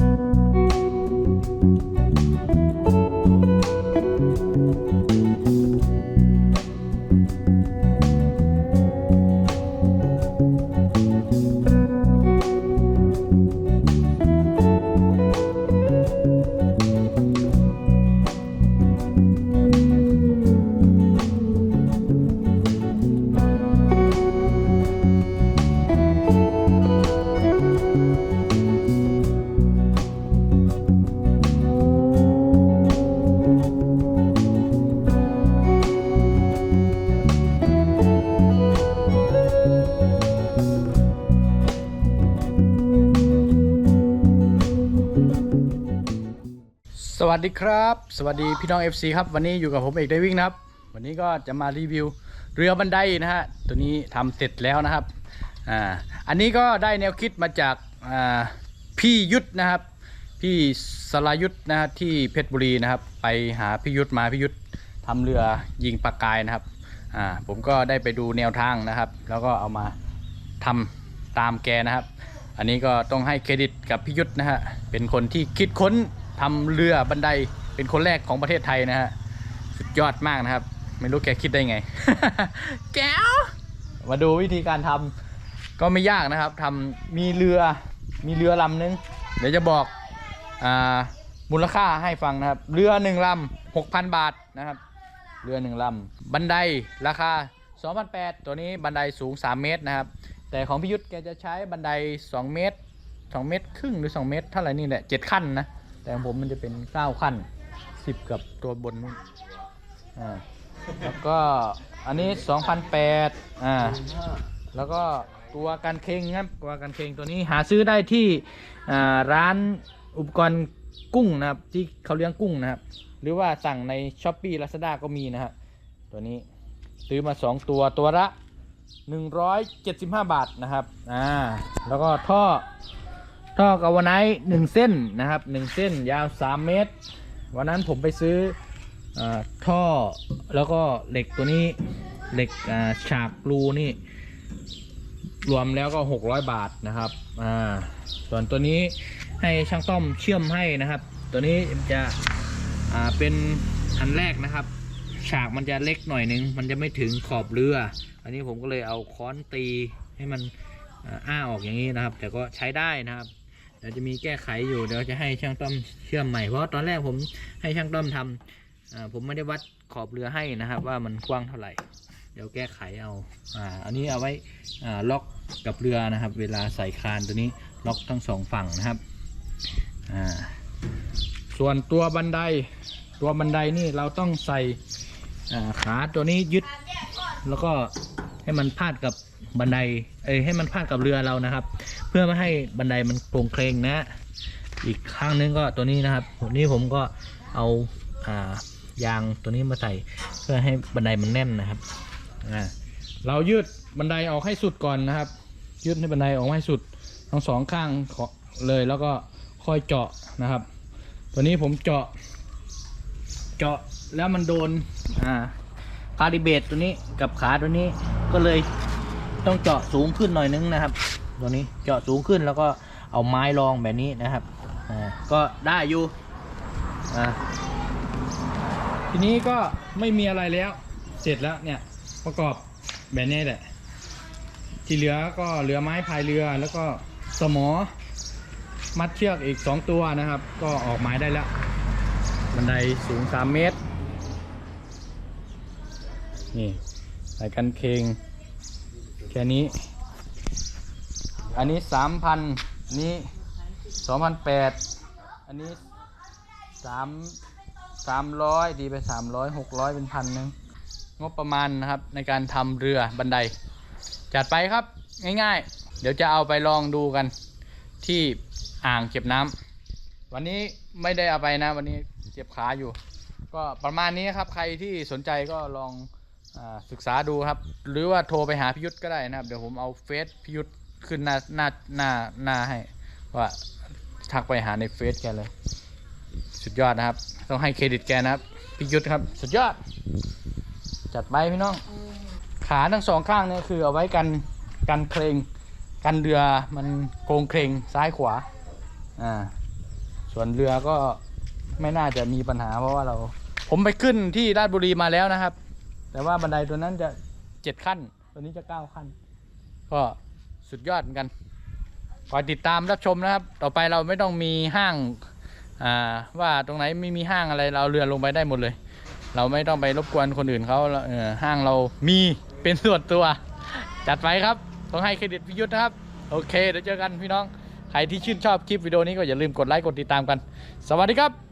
ส วัสดีครับ สวัสดีพี่น้อง FC ครับ วันนี้อยู่กับผมเอกได้วิ่งนะครับ วันนี้ก็จะมารีวิวเรือบันไดนะฮะ ตัวนี้ทำเสร็จแล้วนะครับ อ่า อันนี้ก็ได้แนวคิดมาจากอ่าพี่ยุทธนะครับ พี่สลายุทธนะฮะที่เพชรบุรีนะครับ ไปหาพี่ยุทธมาพี่ยุทธทำเรือยิงปลากายนะครับ อ่า ผมก็ได้ไปดูแนวทางนะครับ แล้วก็เอามาทำตามแกนะครับ อันนี้ก็ต้องให้เครดิตกับพี่ยุทธนะฮะ เป็นคนที่คิดค้น ทำเรือบันไดเป็นคนแรกของประเทศไทยนะฮะสุดยอดมากนะครับ ไม่รู้แกคิดได้ไง แก้ว มาดูวิธีการทำก็ไม่ยากนะครับทำมีเรือมีเรือลำนึง เดี๋ยวจะบอกอามูลค่าให้ฟังนะครับ เรือหนึ่งลำหกพันบาทนะครับ เรือหนึ่งลำบันไดราคา2,800ตัวนี้บันไดสูง3เมตรนะครับ แต่ของพิยุทธแกจะใช้บันได2เมตร2เมตรครึ่งหรือ2เมตรเท่าไหร่นี่แหละ7ขั้นนะ แต่ของผมมันจะเป็น9ขั้น10กับตัวบนนู้นอ่าแล้วก็อันนี้2,800อ่าแล้วก็ตัวกันเคงครับตัวกันเคงตัวนี้หาซื้อได้ที่อ่าร้านอุปกรณ์กุ้งนะครับ ที่เขาเลี้ยงกุ้งนะครับ หรือว่าสั่งใน s h อ p e e Lazada ก็มีนะฮะตัวนี้ซื้อมา 2 ตัวตัวละ 175 บาทนะครับอ่าแล้วก็ท่อ ท่อกาวไนท์หนึ่งเส้นนะครับหนึ่งเส้นยาว3เมตร วันนั้นผมไปซื้ออท่อแล้วก็เหล็กตัวนี้เหล็กฉากรูนี่ รวมแล้วก็600บาทนะครับอ่าส่วนตัวนี้ให้ช่างต้อมเชื่อมให้นะครับ ตัวนี้จะอ่าเป็นอันแรกนะครับ ฉากมันจะเล็กหน่อยนึง มันจะไม่ถึงขอบเรือ อันนี้ผมก็เลยเอาค้อนตีให้มันอ้าออกอย่างนี้นะครับ แต่ก็ใช้ได้นะครับ เดี๋ยวจะมีแก้ไขอยู่เดี๋ยวจะให้ช่างต้อมเชื่อมใหม่เพราะตอนแรกผมให้ช่างต้อมทำอ่าผมไม่ได้วัดขอบเรือให้นะครับ ว่ามันกว้างเท่าไหร่ เดี๋ยวแก้ไขเอาอ่าอันนี้เอาไว้อ่าล็อกกับเรือนะครับ เวลาใส่คานตัวนี้ล็อกทั้งสองฝั่งนะครับอ่าส่วนตัวบันไดตัวบันไดนี่เราต้องใส่อ่าขาตัวนี้ยึด แล้วก็ให้มันพาดกับ บันไดเอ้ให้มันพาดกับเรือเรานะครับ เพื่อไม่ให้บันไดมันโครงเคลงนะ อีกข้างนึงก็ตัวนี้นะครับตัวนี้ผมก็เอาอ่ายางตัวนี้มาใส่เพื่อให้บันไดมันแน่นนะครับอ่าเรายืดบันไดออกให้สุดก่อนนะครับ ยืดให้บันไดออกให้สุดทั้งสองข้างเลยแล้วก็ค่อยเจาะนะครับ ตัวนี้ผมเจาะ เจาะแล้วมันโดนอ่าคาลิเบตตัวนี้กับขาตัวนี้ก็เลย ต้องเจาะสูงขึ้นหน่อยนึงนะครับ ตัวนี้เจาะสูงขึ้นแล้วก็เอาไม้รองแบบนี้นะครับก็ได้อยู่ทีนี้ก็ไม่มีอะไรแล้วเสร็จแล้วเนี่ยประกอบแบบนี้แหละ ที่เหลือก็เหลือไม้พายเรือแล้วก็สมอ มัดเชือกอีก 2 ตัวนะครับ ก็ออกไม้ได้แล้ว บันไดสูง 3 เมตร นี่ใส่กันเคง แค่นี้ อันนี้สามพันนี้สองพันแปดอันนี้สามสามร้อยดีไปสามร้อยหกร้อยเป็นพันหนึ่งงบประมาณนะครับในการทำเรือบันได จัดไปครับง่ายๆ เดี๋ยวจะเอาไปลองดูกันที่อ่างเก็บน้ำวันนี้ไม่ได้เอาไปนะ วันนี้เจ็บขาอยู่ ก็ประมาณนี้ครับใครที่สนใจก็ลอง ศึกษาดูครับ หรือว่าโทรไปหาพิยุทธก็ได้นะครับ เดี๋ยวผมเอาเฟซพิยุทธขึ้นหน้าหน้าหน้าหน้าให้ว่าทักไปหาในเฟซแกเลย สุดยอดนะครับ ต้องให้เครดิตแกนะครับพิยุทธครับ สุดยอด จัดไปพี่น้อง ขาทั้งสองข้างเนี่ยคือเอาไว้กันกันเครงกันเรือมันโกงเครงซ้ายขวาอ่าส่วนเรือก็ไม่น่าจะมีปัญหาเพราะว่าเรา ผมไปขึ้นที่ราชบุรีมาแล้วนะครับ แต่ว่าบันไดตัวนั้นจะเจ็ดขั้น ตัวนี้จะเก้าขั้น ก็สุดยอดเหมือนกันคอยติดตามรับชมนะครับ ต่อไปเราไม่ต้องมีห้างอ่าว่าตรงไหนไม่มีห้างอะไรเราเอาเรือลงไปได้หมดเลย เราไม่ต้องไปรบกวนคนอื่นเขาเออห้างเรามีเป็นส่วนตัว จัดไปครับต้องให้เครดิตพิยุทธ์นะครับ โอเคเดี๋ยวเจอกันพี่น้อง ใครที่ชื่นชอบคลิปวิดีโอนี้ก็อย่าลืมกดไลค์กดติดตามกัน สวัสดีครับ